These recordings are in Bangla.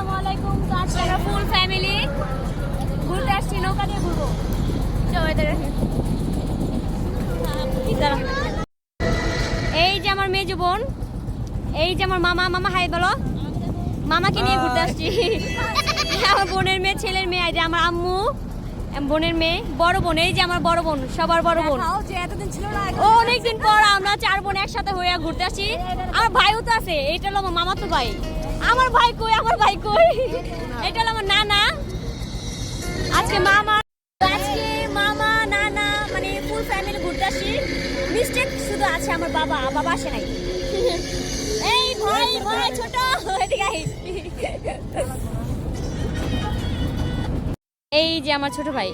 আসসালামু আলাইকুম। তো আজকে আমরা ফুল ফ্যামিলি ঘুরতে আসছি নৌকা দিয়ে ঘুরবো। এই যে আমার মেজো বোন এই যে আমার মামা মামা হাই বলো। মামাকে নিয়ে ঘুরতে আসছি। আমার বোনের মেয়ে ছেলের মেয়ে যে আমার আম্মু। বোনের মেয়ে বড় বোন এই যে আমার বড় বোন সবার বড় বোন। অনেকদিন পর আমরা চার বোন একসাথে হয়ে ঘুরতে আসি। আমার ভাইও তো আছে এটা হলো আমার মামাতো ভাই। আমার ভাই কই আমার ভাই কই? এটা হলো আমার নানা। আজকে মামা আজকে মামা নানা মানে ফুল ফ্যামিলি ঘুরতে আসি। মিস্টেক শুধু আছে আমার বাবা বাবা আসে নাই। এই ভাই ভাই ছোট। এদিকে। এই যে আমার ছোট ভাই।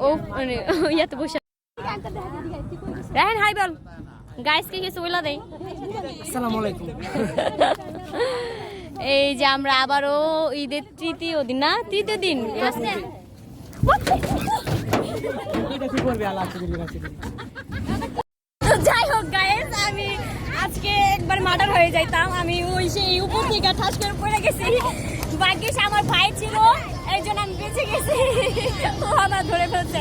ও মানে ইয়াতে বসে রায়হান হাই বল। গাইস কে কিছু বলা দেই আসসালামু আলাইকুম। এই যে আমরা আবারও ঈদের তৃতীয় দিন না? তৃতীয় দিন। এটা কি করবে আল্লাহ হাফেজ কাছে তো যাই হোক গাইস আমি আজকে একবার মার্ডার হয়ে যাইতাম। আমি ওই সেই উপর থেকে ঠাস করে পড়ে গেছি। ভাগ্যিস আমার ভাই ছিল একজন আমি বেঁচে গেছি। ও আমার ধরে ফেলছে।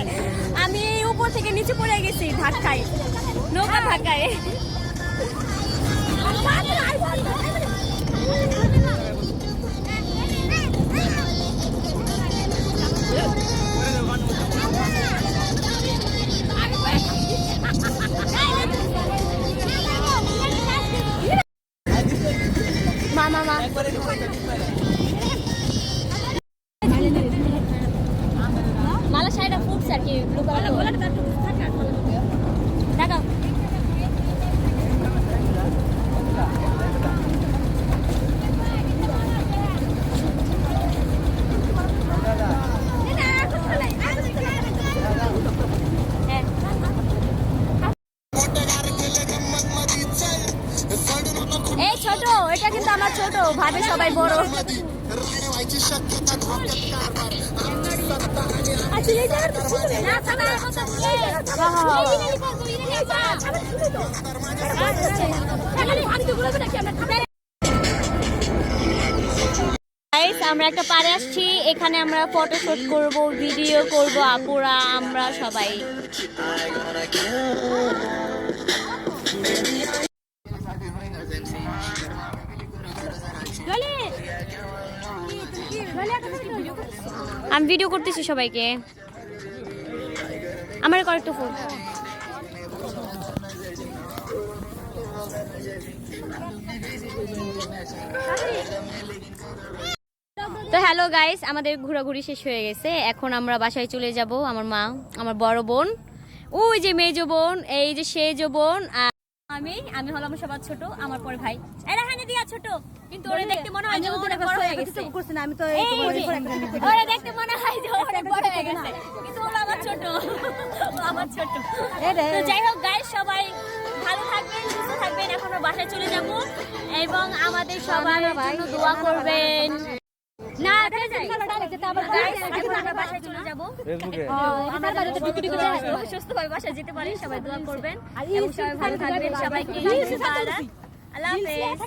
আমি উপর থেকে নিচে পড়ে গেছি ধাক্কায়। নৌকা ধাক্কায়। মা মা মা। মালা শাড়িটা ফুটছে আর কি ব্লু কালার দেখাও। এই ছোট, এটা কিন্তু আমার ছোট, ভাবে সবাই বড়। আমরা একটা পারে আসছি, এখানে আমরা ফটোশুট করব ভিডিও করব, আপুরা, আমরা সবাই। আমি ভিডিও করতেছি সবাইকে। আমার কয়েকটা ফোন তো হ্যালো গাইস আমাদের ঘোরাঘুরি শেষ হয়ে গেছে। এখন আমরা বাসায় চলে যাব আমার মা, আমার বড় বোন। ওই যে মেজো বোন, এই যে সেজো বোন। আমি আমি হলাম সবার ছোট, আমার পরে ভাই। এরা হানি দিয়া ছোট। কিন্তু ওরে দেখতে মনে হয় যে ও অনেক বড় হয়ে গেছে। আমি তো এই ওরে দেখতে মনে হয় যে ও অনেক বড় হয়ে গেছে। কিন্তু ও আমার ছোট। ও আমার ছোট। তো যাই হোক গাইস সবাই ভালো থাকবেন সুস্থ থাকবেন। এখন বাসায় চলে যাব এবং আমাদের সবার জন্য দোয়া করবেন। না যাতে সুস্থভাবে বাসায় যেতে পারি সবাই দোয়া করবেন। সবাই ভালো থাকবেন সবাইকে আল্লাহ হাফেজ।